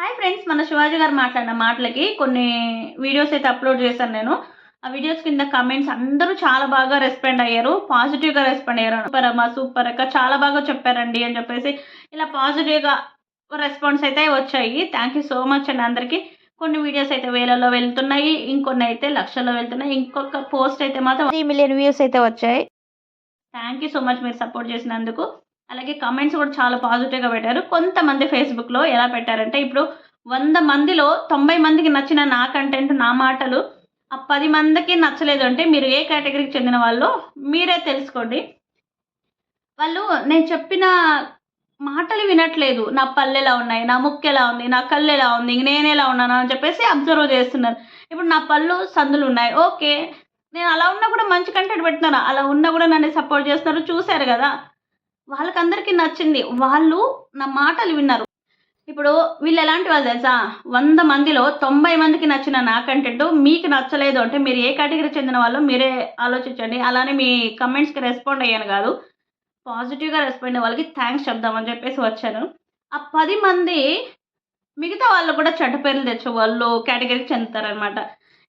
Hi friends మన శివాజీ గారు మాట్లాడిన మాటలకి కొన్ని వీడియోస్ అయితే అప్లోడ్ చేశాను నేను. ఆ వీడియోస్ కింద కమెంట్స్ అందరూ చాలా బాగా రెస్పాండ్ అయ్యారు. పాజిటివ్గా రెస్పాండ్ అయ్యారు. సూపర్ అమ్మా సూపర్ అక్క చాలా బాగా చెప్పారండి అని చెప్పేసి ఇలా పాజిటివ్గా రెస్పాన్స్ అయితే వచ్చాయి. థ్యాంక్ యూ సో మచ్ అండి అందరికీ. కొన్ని వీడియోస్ అయితే వేలలో వెళ్తున్నాయి ఇంకొన్ని అయితే లక్షల్లో వెళ్తున్నాయి. ఇంకొక పోస్ట్ అయితే మాత్రం త్రీ మిలియన్ వ్యూస్ అయితే వచ్చాయి. థ్యాంక్ యూ సో మచ్ మీరు సపోర్ట్ చేసినందుకు. అలాగే కమెంట్స్ కూడా చాలా పాజిటివ్గా పెట్టారు. కొంతమంది ఫేస్బుక్లో ఎలా పెట్టారంటే ఇప్పుడు వంద మందిలో తొంభై మందికి నచ్చిన నా కంటెంట్ నా మాటలు ఆ పది మందికి నచ్చలేదు అంటే మీరు ఏ కేటగిరీకి చెందిన వాళ్ళు మీరే తెలుసుకోండి. వాళ్ళు నేను చెప్పిన మాటలు వినట్లేదు. నా పళ్ళు ఎలా ఉన్నాయి? నా ముక్కు ఎలా ఉంది? నా కళ్ళు ఎలా ఉంది? నేను ఎలా ఉన్నాను? అని చెప్పేసి అబ్జర్వ్ చేస్తున్నారు. ఇప్పుడు నా పళ్ళు సందులు ఉన్నాయి. ఓకే. నేను అలా ఉన్నా కూడా మంచి కంటెంట్ పెడుతున్నాను అలా ఉన్నా కూడా నన్ను సపోర్ట్ చేస్తున్నారు. చూశారు కదా? వాళ్ళకందరికీ నచ్చింది. వాళ్ళు నా మాటలు విన్నారు. ఇప్పుడు వీళ్ళు ఎలాంటి వాళ్ళు తెలుసా? వంద మందిలో తొంభై మందికి నచ్చిన నా కంటెంట్ మీకు నచ్చలేదు అంటే మీరు ఏ కేటగిరీ చెందిన వాళ్ళు మీరే ఆలోచించండి. అలానే మీ కమెంట్స్కి రెస్పాండ్ అయ్యాను కాదు. పాజిటివ్గా రెస్పాండ్ అయ్యే వాళ్ళకి థ్యాంక్స్ చెప్దామని చెప్పేసి వచ్చాను. ఆ పది మంది మిగతా వాళ్ళు కూడా చెడ్డ పేర్లు తెచ్చే వాళ్ళు కేటగిరీకి చెందుతారనమాట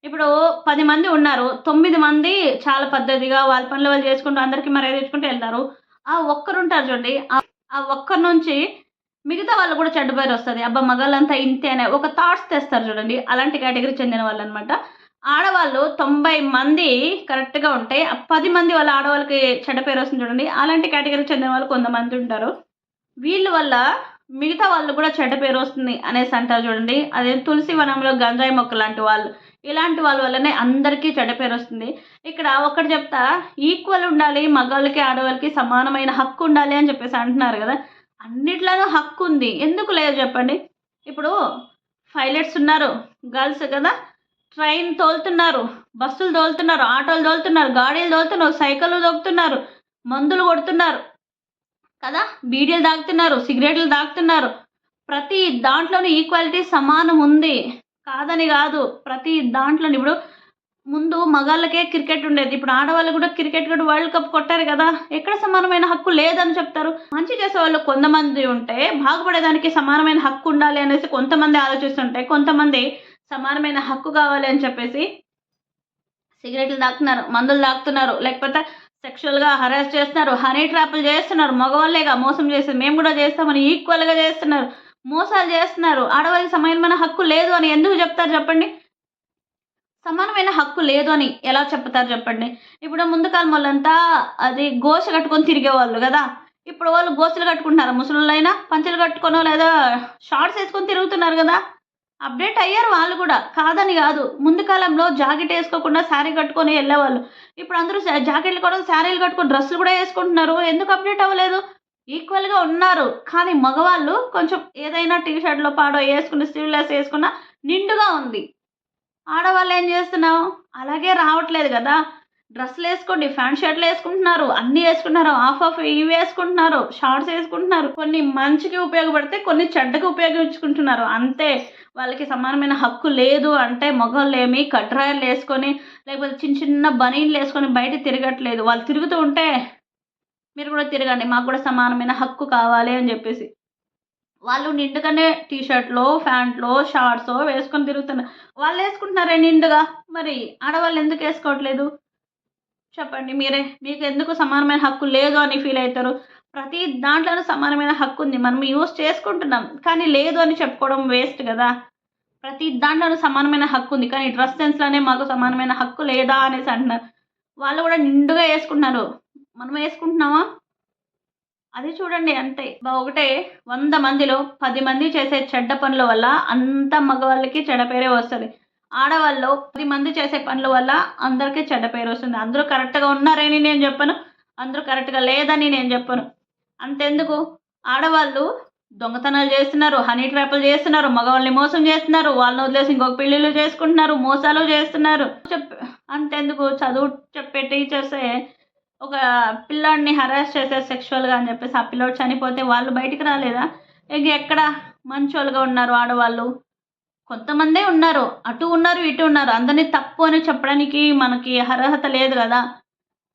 ఇప్పుడు పది మంది ఉన్నారు. తొమ్మిది మంది చాలా పద్ధతిగా వాళ్ళ పనులు వాళ్ళు చేసుకుంటూ అందరికీ మర్యాద తెచ్చుకుంటూ వెళ్తారు. ఆ ఒక్కరు ఉంటారు చూడండి. ఆ- ఒక్కరి నుంచి మిగతా వాళ్ళు కూడా చెడ్డ పేరు వస్తుంది. అబ్బా మగాళ్ళంతా ఇంతే అనే ఒక థాట్స్ తెస్తారు చూడండి. అలాంటి కేటగిరీ చెందిన వాళ్ళు అనమాట ఆడవాళ్ళు తొంభై మంది కరెక్ట్గా ఉంటే ఆ పది మంది వాళ్ళ ఆడవాళ్ళకి చెడ్డ పేరు వస్తుంది చూడండి. అలాంటి కేటగిరీ చెందిన వాళ్ళు కొంతమంది ఉంటారు. వీళ్ళ వల్ల మిగతా వాళ్ళు కూడా చెడ్డ పేరు వస్తుంది అనేసి అంటారు చూడండి. అదే తులసి వనంలో గంజాయి మొక్క లాంటి వాళ్ళు. ఇలాంటి వాళ్ళ వల్లనే అందరికీ చెడ్డ పేరు వస్తుంది. ఇక్కడ ఒకటి చెప్తా ఈక్వల్ ఉండాలి మగవాళ్ళకి ఆడవాళ్ళకి సమానమైన హక్కు ఉండాలి అని చెప్పేసి అంటున్నారు కదా. అన్నిట్లోనూ హక్కు ఉంది. ఎందుకు లేదు చెప్పండి. ఇప్పుడు పైలట్స్ ఉన్నారు గర్ల్స్ కదా. ట్రైన్ తోలుతున్నారు బస్సులు తోలుతున్నారు ఆటోలు తోలుతున్నారు గాడీలు తోలుతున్నారు సైకిళ్ళు తోలుతున్నారు మందులు కొడుతున్నారు కదా. బీడీలు తాగుతున్నారు సిగరెట్లు తాగుతున్నారు ప్రతి దాంట్లోనూ ఈక్వాలిటీ సమానం ఉంది. కాదని కాదు ప్రతి దాంట్లో ఇప్పుడు ముందు మగాళ్ళకే క్రికెట్ ఉండేది. ఇప్పుడు ఆడవాళ్ళు కూడా క్రికెట్ కూడా వరల్డ్ కప్ కొట్టారు కదా. ఎక్కడ సమానమైన హక్కు లేదని చెప్తారు. మంచి చేసే వాళ్ళు కొంతమంది ఉంటే బాగుపడేదానికి సమానమైన హక్కు ఉండాలి అనేసి కొంతమంది ఆలోచిస్తుంటే కొంతమంది సమానమైన హక్కు కావాలి అని చెప్పేసి సిగరెట్లు తాకుతున్నారు మందులు తాకుతున్నారు లేకపోతే సెక్షువల్గా హరాస్ చేస్తున్నారు హనీ ట్రాప్లు చేస్తున్నారు. మగవాళ్ళేగా మోసం చేసి మేము కూడా చేస్తామని ఈక్వల్గా చేస్తున్నారు. మోసాలు చేస్తున్నారు. ఆడవాళ్ళకి సమానమైన హక్కు లేదు అని ఎందుకు చెప్తారు చెప్పండి? సమానమైన హక్కు లేదు అని ఎలా చెప్తారు చెప్పండి? ఇప్పుడు ముందుకాలం వాళ్ళంతా అది గోస కట్టుకొని తిరిగేవాళ్ళు కదా. ఇప్పుడు వాళ్ళు గోసలు కట్టుకుంటున్నారు. ముసలిళ్ళైనా పంచలు కట్టుకోనో లేదా షార్ట్స్ వేసుకొని తిరుగుతున్నారు కదా. అప్డేట్ అయ్యారు వాళ్ళు కూడా. కాదని కాదు. ముందు కాలంలో జాకెట్ వేసుకోకుండా శారీ కట్టుకొని వెళ్ళేవాళ్ళు. ఇప్పుడు అందరూ జాకెట్లు కూడా శారీలు కట్టుకొని డ్రెస్సులు కూడా వేసుకుంటున్నారు. ఎందుకు అప్డేట్ అవ్వలేదు? ఈక్వల్గా ఉన్నారు. కానీ మగవాళ్ళు కొంచెం ఏదైనా టీ షర్ట్లో పాడో వేసుకుని స్లీవ్లెస్ వేసుకున్నా నిండుగా ఉంది. ఆడవాళ్ళు ఏం చేస్తున్నావు? అలాగే రావట్లేదు కదా. డ్రెస్సులు వేసుకోండి ఫ్యాంట్ షర్ట్లు వేసుకుంటున్నారు అన్నీ వేసుకుంటున్నారు ఆఫ్ ఆఫ్ ఇవి వేసుకుంటున్నారు షార్ట్స్ వేసుకుంటున్నారు. కొన్ని మంచికి ఉపయోగపడితే కొన్ని చెడ్డకి ఉపయోగించుకుంటున్నారు. అంతే వాళ్ళకి సమానమైన హక్కు లేదు అంటే మగవాళ్ళు ఏమి కట్రాయలు వేసుకొని లేకపోతే చిన్న చిన్న బనీన్లు వేసుకొని బయట తిరగట్లేదు. వాళ్ళు తిరుగుతూ ఉంటే మీరు కూడా తిరగండి. మాకు కూడా సమానమైన హక్కు కావాలి అని చెప్పేసి. వాళ్ళు నిండుగానే టీ షర్ట్లో ప్యాంట్లో షార్ట్స్ వేసుకొని తిరుగుతున్నారు వాళ్ళు వేసుకుంటున్నారే నిండుగా? మరి ఆడవాళ్ళు ఎందుకు వేసుకోవట్లేదు? చెప్పండి మీరే. మీకు ఎందుకు సమానమైన హక్కు లేదు అని ఫీల్ అవుతారు? ప్రతి దాంట్లోనూ సమానమైన హక్కు ఉంది. మనం యూస్ చేసుకుంటున్నాం. కానీ లేదు అని చెప్పుకోవడం వేస్ట్ కదా. ప్రతి దాంట్లోనూ సమానమైన హక్కు ఉంది. కానీ డ్రెస్ సెన్స్లోనే మాకు సమానమైన హక్కు లేదా అనేసి అంటున్నారు. వాళ్ళు కూడా నిండుగా వేసుకుంటున్నారు. మనం వేసుకుంటున్నామా? అది చూడండి అంతే. ఒకటే. వంద మందిలో పది మంది చేసే చెడ్డ పనుల వల్ల అంత మగవాళ్ళకి చెడ్డ పేరే వస్తుంది. ఆడవాళ్ళు పది మంది చేసే పనుల వల్ల అందరికీ చెడ్డ పేరు వస్తుంది. అందరూ కరెక్ట్గా ఉన్నారని నేను చెప్పను. అందరూ కరెక్ట్గా లేదని నేను చెప్పను. అంతెందుకు? ఆడవాళ్ళు దొంగతనాలు చేస్తున్నారు హనీ ట్రాపులు చేస్తున్నారు మగవాళ్ళని మోసం చేస్తున్నారు వాళ్ళని వదిలేసి ఇంకొక పెళ్ళిళ్ళు చేసుకుంటున్నారు మోసాలు చేస్తున్నారు. చెప్ అంతెందుకు? చదువు చెప్పే టీచర్సే ఒక పిల్లోడిని హరాస్ చేసే సెక్షువల్గా అని చెప్పేసి ఆ పిల్లోడు చనిపోతే వాళ్ళు బయటికి రాలేదా? ఇక ఎక్కడ మంచోళ్ళుగా ఉన్నారు ఆడవాళ్ళు? కొంతమందే ఉన్నారు. అటు ఉన్నారు ఇటు ఉన్నారు. అందరినీ తప్పు అని చెప్పడానికి మనకి అర్హత లేదు కదా.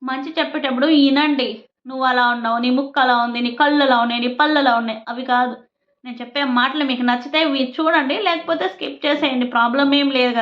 మంచి చెప్పేటప్పుడు వినండి నువ్వు అలా ఉన్నావు. నీ ముక్కు అలా ఉంది. నీ కళ్ళు అలా ఉన్నాయి. నీ పళ్ళు అలా ఉన్నాయి. అవి కాదు. నేను చెప్పే మాటలు మీకు నచ్చితే చూడండి. లేకపోతే స్కిప్ చేసేయండి. ప్రాబ్లం ఏం లేదు కదా.